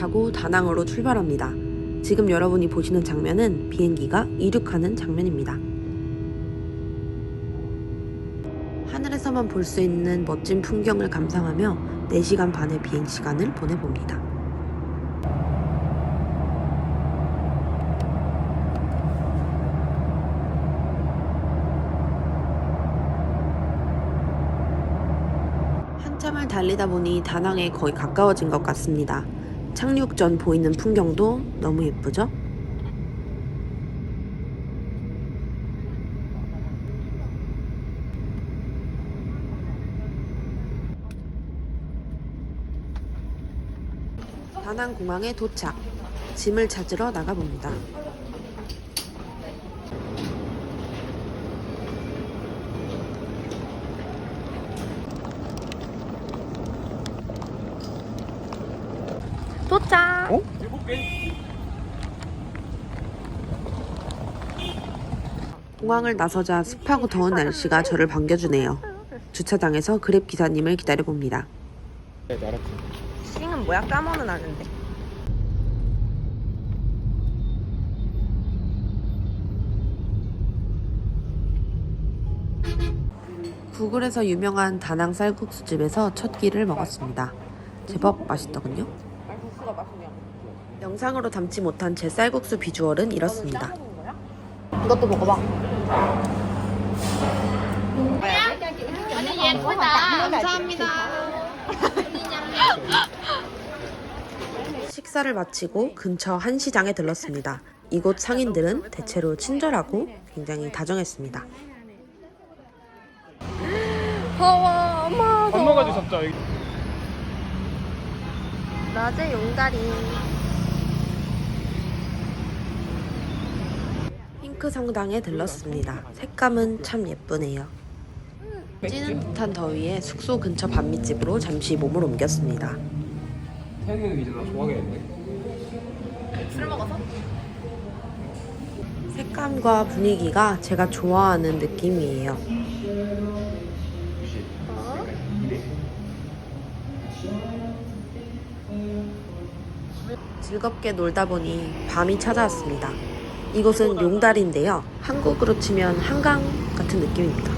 타고 다낭으로 출발합니다. 지금 여러분이 보시는 장면은 비행기가 이륙하는 장면입니다. 하늘에서만 볼 수 있는 멋진 풍경을 감상하며 4시간 반의 비행 시간을 보내봅니다. 한참을 달리다 보니 다낭에 거의 가까워진 것 같습니다. 착륙 전 보이는 풍경도 너무 예쁘죠? 다낭 공항에 도착. 짐을 찾으러 나가봅니다. 공항을 나서자 습하고 더운 날씨가 저를 반겨주네요. 주차장에서 그랩 기사님을 기다려봅니다. 싱은 뭐야? 까머는 아는데. 구글에서 유명한 다낭 쌀국수 집에서 첫 끼를 먹었습니다. 제법 맛있더군요. 영상으로 담지 못한 제 쌀국수 비주얼은 이렇습니다. 이것도 먹어봐. 감사합니다. 식사를 마치고 근처 한 시장에 들렀습니다. 이곳 상인들은 대체로 친절하고 굉장히 다정했습니다. 더워, 엄마. 잡자. 여기. 낮에 용다리. 핑크 성당에 들렀습니다. 색감은 참 예쁘네요. 찌는 듯한 더위에 숙소 근처 반미집으로 잠시 몸을 옮겼습니다. 태양이는 이제 나 좋아하겠는데. 술 먹어서? 색감과 분위기가 제가 좋아하는 느낌이에요. 즐겁게 놀다 보니 밤이 찾아왔습니다. 이곳은 용달인데요. 한국으로 치면 한강 같은 느낌입니다.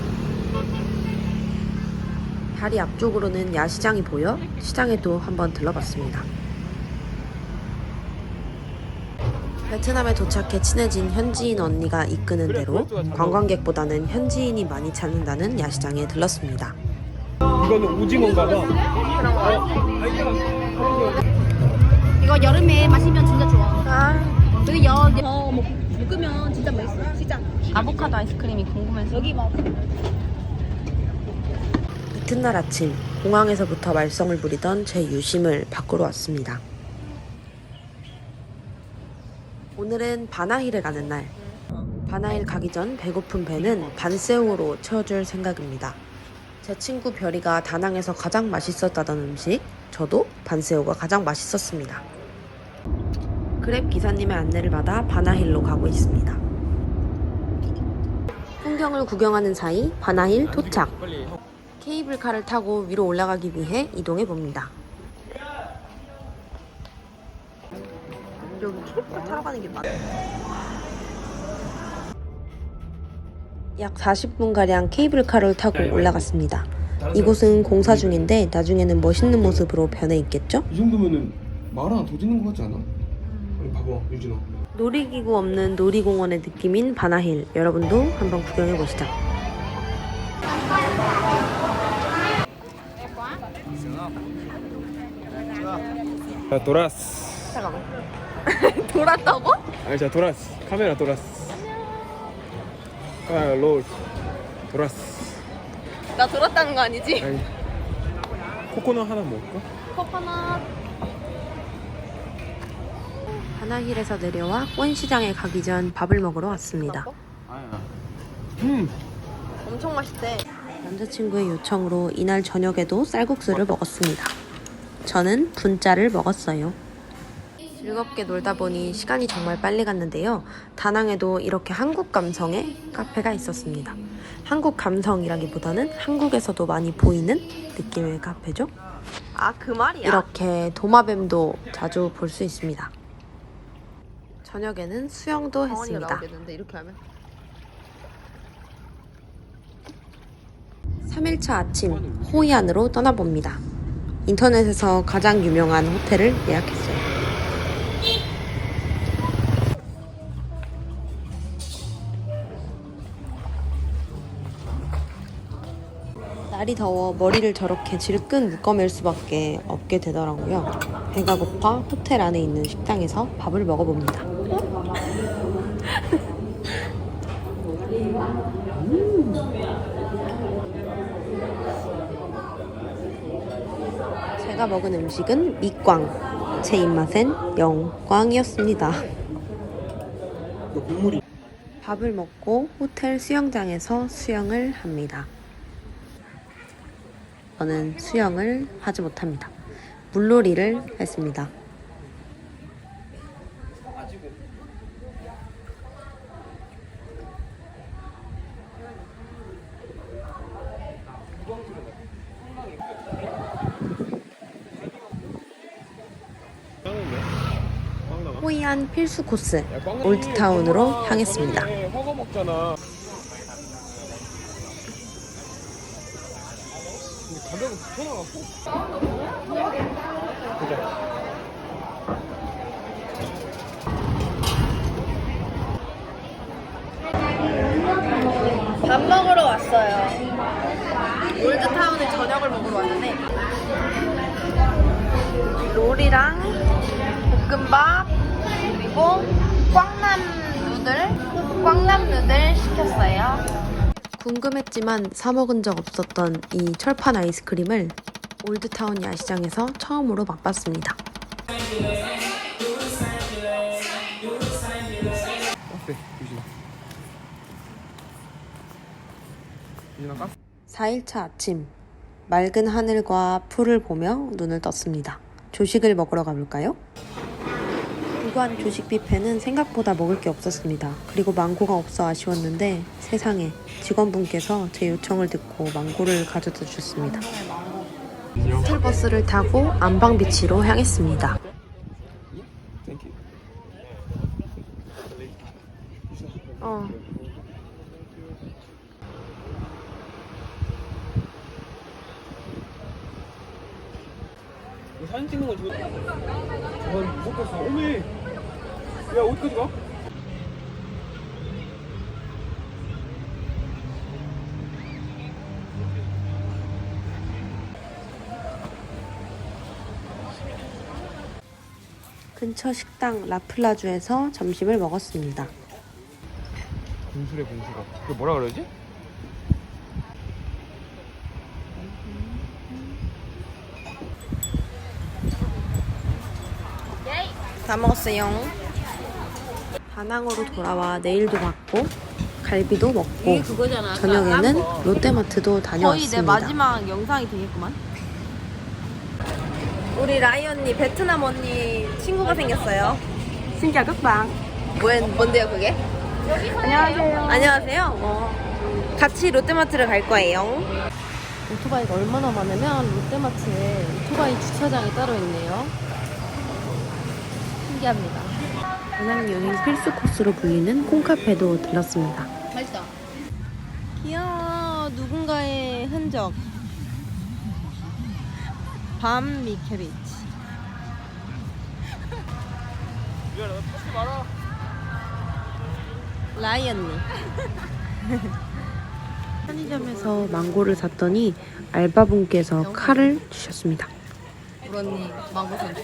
다리 앞쪽으로는 야시장이 보여 시장에도 한번 들러봤습니다. 베트남에 도착해 친해진 현지인 언니가 이끄는 대로 관광객보다는 현지인이 많이 찾는다는 야시장에 들렀습니다. 이거는 오징어인가 봐. 이거 여름에 마시면 진짜 좋아. 여기 여, 여 볶으면 진짜 맛있어. 진짜. 아보카도 아이스크림이 궁금해서 여기 막. 이튿날 아침 공항에서부터 말썽을 부리던 제 유심을 바꾸러 왔습니다. 오늘은 바나힐에 가는 날. 바나힐 가기 전 배고픈 배는 반새우로 채워줄 생각입니다. 제 친구 별이가 다낭에서 가장 맛있었다던 음식, 저도 반새우가 가장 맛있었습니다. 그랩 기사님의 안내를 받아 바나힐로 가고 있습니다. 풍경을 구경하는 사이 바나힐 도착. 케이블카를 타고 위로 올라가기 위해 이동해 봅니다. 여기 케이블카 타러 가는 길 맞아? 약 40분가량 케이블카를 타고 올라갔습니다. 이곳은 공사 중인데 나중에는 멋있는 모습으로 변해 있겠죠? 이 정도면은 말 하나 더 짓는 거 같지 않아? 봐봐 유진아. 놀이기구 없는 놀이공원의 느낌인 바나힐 여러분도 한번 구경해 보시죠. 자 돌았어. 잠깐만. 돌았다고? 아니 자 돌았어. 카메라 돌았어. 카메라 롤. 돌았어. 나 돌았다는 거 아니지? 아니. 코코넛 하나 먹을까? 코코넛. 바나힐에서 내려와 꽃시장에 가기 전 밥을 먹으러 왔습니다. 음. 엄청 맛있대. 남자친구의 요청으로 이날 저녁에도 쌀국수를 먹었습니다. 저는 분짜를 먹었어요. 즐겁게 놀다 보니 시간이 정말 빨리 갔는데요. 다낭에도 이렇게 한국 감성의 카페가 있었습니다. 한국 감성이라기보다는 한국에서도 많이 보이는 느낌의 카페죠. 아 그 말이야. 이렇게 도마뱀도 자주 볼 수 있습니다. 저녁에는 수영도 했습니다. 나오겠는데 이렇게 하면. 3일차 아침 호이안으로 떠나봅니다. 인터넷에서 가장 유명한 호텔을 예약했어요. 날이 더워 머리를 저렇게 질끈 묶어맬 수밖에 없게 되더라고요. 배가 고파 호텔 안에 있는 식당에서 밥을 먹어봅니다. 제가 먹은 음식은 밑광. 제 입맛엔 영광이었습니다. 너 국물이 밥을 먹고 호텔 수영장에서 수영을 합니다. 저는 수영을 하지 못합니다. 물놀이를 했습니다. 호이안 필수 코스 올드타운으로 향했습니다. 밥 먹으러 왔어요. 올드타운에 저녁을 먹으러 왔는데 롤이랑 볶음밥 그리고 꽝남 누들 꽝남 누들 시켰어요. 궁금했지만 사 먹은 적 없었던 이 철판 아이스크림을 올드타운 야시장에서 처음으로 맛봤습니다. 어때? 유진아. 유진아 까? 4일차 아침 맑은 하늘과 풀을 보며 눈을 떴습니다. 조식을 먹으러 가볼까요? 부관 조식 뷔페는 생각보다 먹을 게 없었습니다. 그리고 망고가 없어 아쉬웠는데 세상에 직원분께서 제 요청을 듣고 망고를 가져다 주셨습니다. 호텔버스를 타고 안방비치로 향했습니다. 어. 사진 찍는 거 주고. 난 무섭게 어 오메. 야 어디까지 가? 근처 식당 라플라주에서 점심을 먹었습니다. 공수래 공수가. 그 뭐라 그러지? 다 먹었어요. 다낭으로 돌아와 내일도 받고 갈비도 먹고 이게 그거잖아. 저녁에는 거. 롯데마트도 거의 내 다녀왔습니다. 마지막 영상이 되겠구만. 우리 라이 언니, 베트남 언니 친구가 생겼어요. 신기하 극방. 뭔, 뭔데요, 그게? 안녕하세요. 안녕하세요. 어. 같이 롯데마트를 갈 거예요. 오토바이가 얼마나 많으면 롯데마트에 오토바이 주차장이 따로 있네요. 신기합니다. 다낭 여행 필수 코스로 불리는 콩카페도 들렀습니다. 맛있다. 귀여워. 누군가의 흔적. 밤 미케비치. 너 타지 마라. 라이 언니. 편의점에서 망고를 샀더니 알바분께서 칼을 주셨습니다. 우리 언니 망고 선수.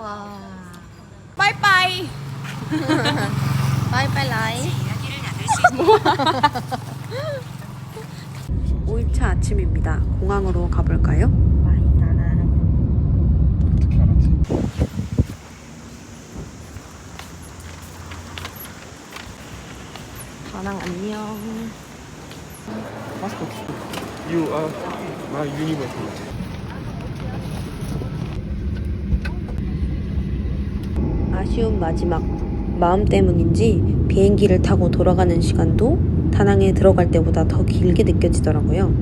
와. 빠이빠이. 빠이빠이 라이. 5일차 아침입니다. 공항으로 가볼까요? 다낭 안녕. 마스크 없어. You are my universe. 아쉬운 마지막. 마음 때문인지 비행기를 타고 돌아가는 시간도 다낭에 들어갈 때보다 더 길게 느껴지더라고요.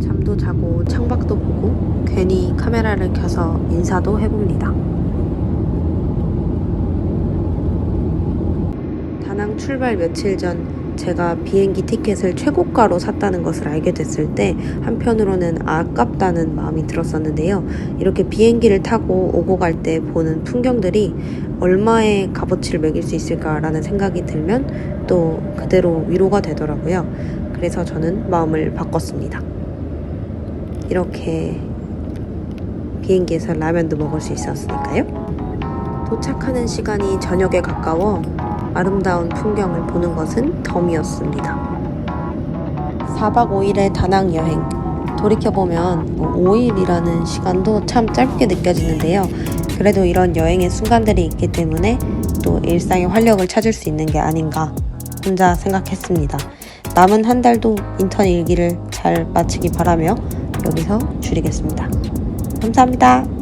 잠도 자고 창밖도 보고 괜히 카메라를 켜서 인사도 해봅니다. 다낭 출발 며칠 전 제가 비행기 티켓을 최고가로 샀다는 것을 알게 됐을 때 한편으로는 아깝다는 마음이 들었었는데요. 이렇게 비행기를 타고 오고 갈 때 보는 풍경들이 얼마의 값어치를 매길 수 있을까라는 생각이 들면 또 그대로 위로가 되더라고요. 그래서 저는 마음을 바꿨습니다. 이렇게 비행기에서 라면도 먹을 수 있었으니까요. 도착하는 시간이 저녁에 가까워 아름다운 풍경을 보는 것은 덤이었습니다. 4박 5일의 다낭 여행. 돌이켜보면 5일이라는 시간도 참 짧게 느껴지는데요. 그래도 이런 여행의 순간들이 있기 때문에 또 일상의 활력을 찾을 수 있는 게 아닌가 혼자 생각했습니다. 남은 한 달도 인턴 일기를 잘 마치기 바라며 여기서 줄이겠습니다. 감사합니다.